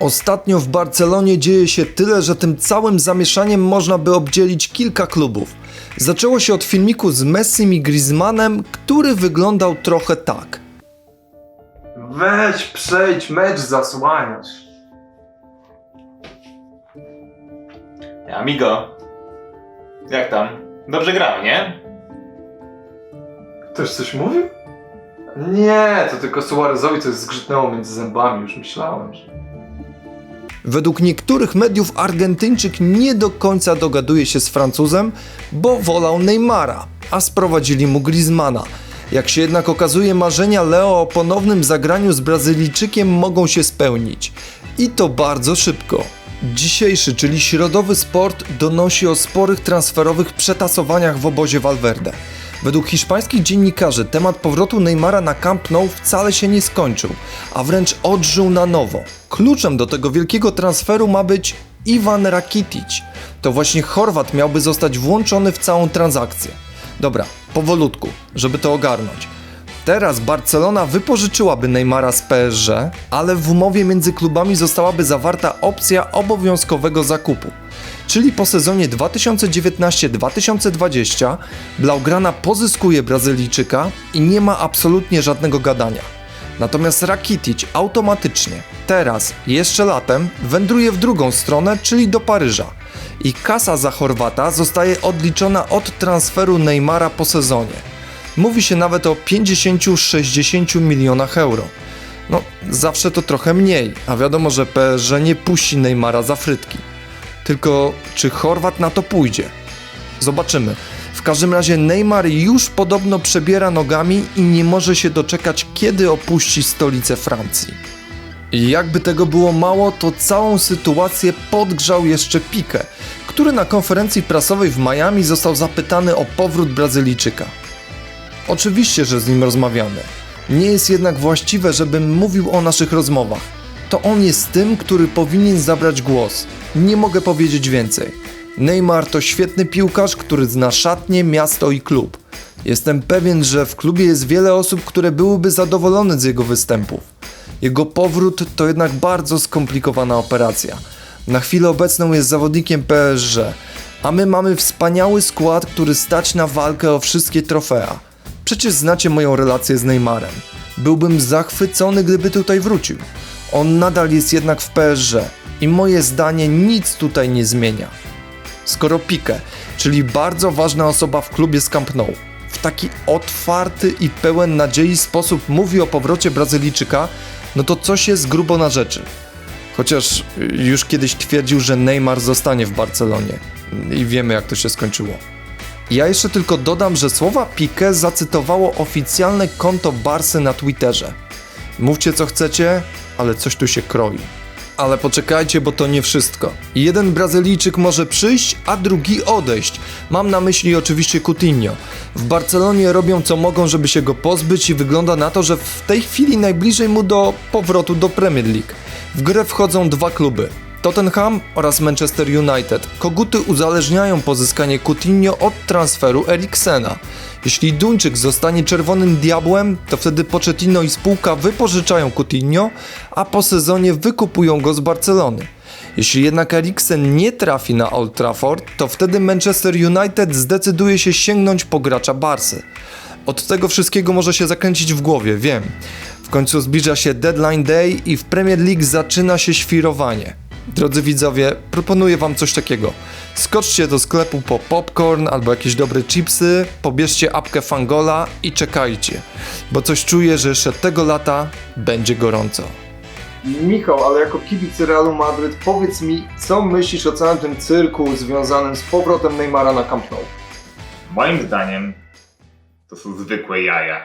Ostatnio w Barcelonie dzieje się tyle, że tym całym zamieszaniem można by obdzielić kilka klubów. Zaczęło się od filmiku z Messim i Griezmannem, który wyglądał trochę tak. Weź, przejdź, mecz zasłaniasz. Amigo, jak tam? Dobrze grał, nie? Ktoś coś mówił? Nie, to tylko Suarezowi coś zgrzytnęło między zębami, już myślałem, że... Według niektórych mediów Argentyńczyk nie do końca dogaduje się z Francuzem, bo wolał Neymara, a sprowadzili mu Griezmana. Jak się jednak okazuje, marzenia Leo o ponownym zagraniu z Brazylijczykiem mogą się spełnić. I to bardzo szybko. Dzisiejszy, czyli środowy sport, donosi o sporych transferowych przetasowaniach w obozie Valverde. Według hiszpańskich dziennikarzy temat powrotu Neymara na Camp Nou wcale się nie skończył, a wręcz odżył na nowo. Kluczem do tego wielkiego transferu ma być Ivan Rakitic. To właśnie Chorwat miałby zostać włączony w całą transakcję. Dobra, powolutku, żeby to ogarnąć. Teraz Barcelona wypożyczyłaby Neymara z PSG, ale w umowie między klubami zostałaby zawarta opcja obowiązkowego zakupu. Czyli po sezonie 2019-2020 Blaugrana pozyskuje Brazylijczyka i nie ma absolutnie żadnego gadania. Natomiast Rakitic automatycznie, teraz, jeszcze latem, wędruje w drugą stronę, czyli do Paryża. I kasa za Chorwata zostaje odliczona od transferu Neymara po sezonie. Mówi się nawet o 50-60 milionach euro. No, zawsze to trochę mniej, a wiadomo, że PSG nie puści Neymara za frytki. Tylko czy Chorwat na to pójdzie? Zobaczymy. W każdym razie Neymar już podobno przebiera nogami i nie może się doczekać, kiedy opuści stolicę Francji. I jakby tego było mało, to całą sytuację podgrzał jeszcze Piqué, który na konferencji prasowej w Miami został zapytany o powrót Brazylijczyka. Oczywiście, że z nim rozmawiamy. Nie jest jednak właściwe, żebym mówił o naszych rozmowach. To on jest tym, który powinien zabrać głos. Nie mogę powiedzieć więcej. Neymar to świetny piłkarz, który zna szatnie, miasto i klub. Jestem pewien, że w klubie jest wiele osób, które byłyby zadowolone z jego występów. Jego powrót to jednak bardzo skomplikowana operacja. Na chwilę obecną jest zawodnikiem PSG, a my mamy wspaniały skład, który stać na walkę o wszystkie trofea. Przecież znacie moją relację z Neymarem. Byłbym zachwycony, gdyby tutaj wrócił. On nadal jest jednak w PSG i moje zdanie nic tutaj nie zmienia. Skoro Piqué, czyli bardzo ważna osoba w klubie z Camp Nou, w taki otwarty i pełen nadziei sposób mówi o powrocie Brazylijczyka, no to coś jest grubo na rzeczy. Chociaż już kiedyś twierdził, że Neymar zostanie w Barcelonie i wiemy jak to się skończyło. Ja jeszcze tylko dodam, że słowa Piqué zacytowało oficjalne konto Barsy na Twitterze. Mówcie co chcecie, ale coś tu się kroi. Ale poczekajcie, bo to nie wszystko. Jeden Brazylijczyk może przyjść, a drugi odejść. Mam na myśli oczywiście Coutinho. W Barcelonie robią co mogą, żeby się go pozbyć i wygląda na to, że w tej chwili najbliżej mu do powrotu do Premier League. W grę wchodzą dwa kluby. Tottenham oraz Manchester United. Koguty uzależniają pozyskanie Coutinho od transferu Eriksena. Jeśli Duńczyk zostanie czerwonym diabłem, to wtedy Pochettino i spółka wypożyczają Coutinho, a po sezonie wykupują go z Barcelony. Jeśli jednak Eriksen nie trafi na Old Trafford, to wtedy Manchester United zdecyduje się sięgnąć po gracza Barsy. Od tego wszystkiego może się zakręcić w głowie, wiem. W końcu zbliża się deadline day i w Premier League zaczyna się świrowanie. Drodzy widzowie, proponuję wam coś takiego. Skoczcie do sklepu po popcorn albo jakieś dobre chipsy, pobierzcie apkę Fangola i czekajcie, bo coś czuję, że jeszcze tego lata będzie gorąco. Michał, ale jako kibic Realu Madryt powiedz mi, co myślisz o całym tym cyrku związanym z powrotem Neymara na Camp Nou? Moim zdaniem to są zwykłe jaja.